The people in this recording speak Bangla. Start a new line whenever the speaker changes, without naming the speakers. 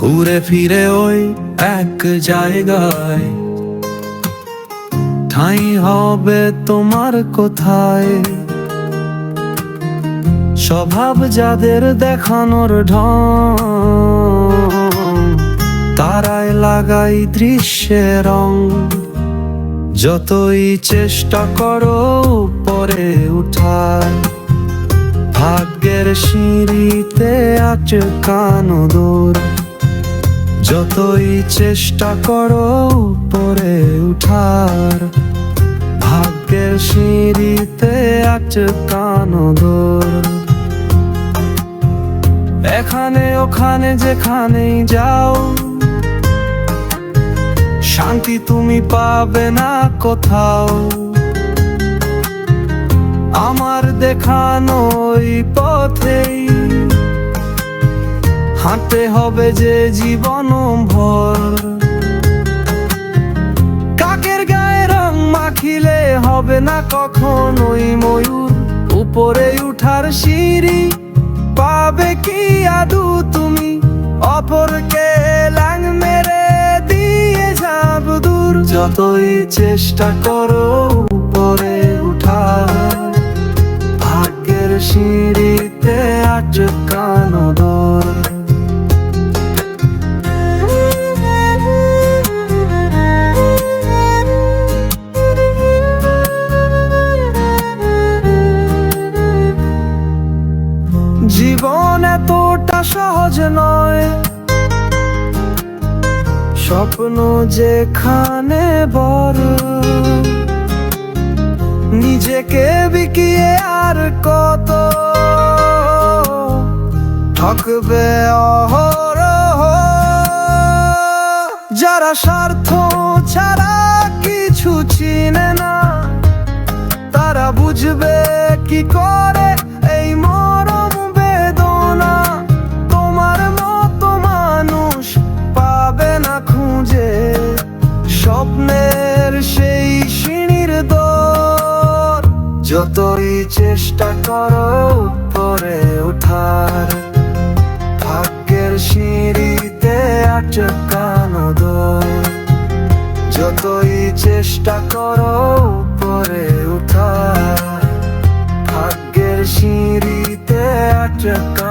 ঘুরে ফিরে ওই এক জায়গায়। ঠাই হবে তোমার কোথায়? স্বভাব যাদের দেখানোর ঢং লাগাই দৃশ্যে রং। যতই চেষ্টা করো পরে উঠার, ভাগ্যের সিঁড়িতে আটকানো দূর। যতই চেষ্টা করো পরে উঠার, ভাগ্যের সিঁড়িতে আটকানো দূর। এখানে, ওখানে, যেখানেই যাও। শান্তি তুমি পাবে না কোথাও। আমার দেখানো ওই পথেই হাঁটতে হবে যে জীবন ভর। কাকের গায়ে রং মাখিলে হবে না কখনোই ময়ূর। উপরে উঠার সিঁড়ি পাবে কি আদু তুমি? অপরকে ল্যাং মেরে দিয়ে যাব দূর। যতই চেষ্টা করো উপরে উঠা ভাগ্যের সিঁড়িতে আটকানো এতটা সহজ নয়। স্বপ্ন যেখানে বড়, নিজেকে বিকিয়ে আর কত? ঠকবে অহরহ। যারা স্বার্থ ছাড়া কিছু চিনে না, তারা বুঝবে কি করে যতই চেষ্টা করো পরে ওঠার। ভাগ্যের সিঁড়িতে আটকানো দর যতই চেষ্টা করো পরে উঠার ভাগ্যের সিঁড়িতে আটকা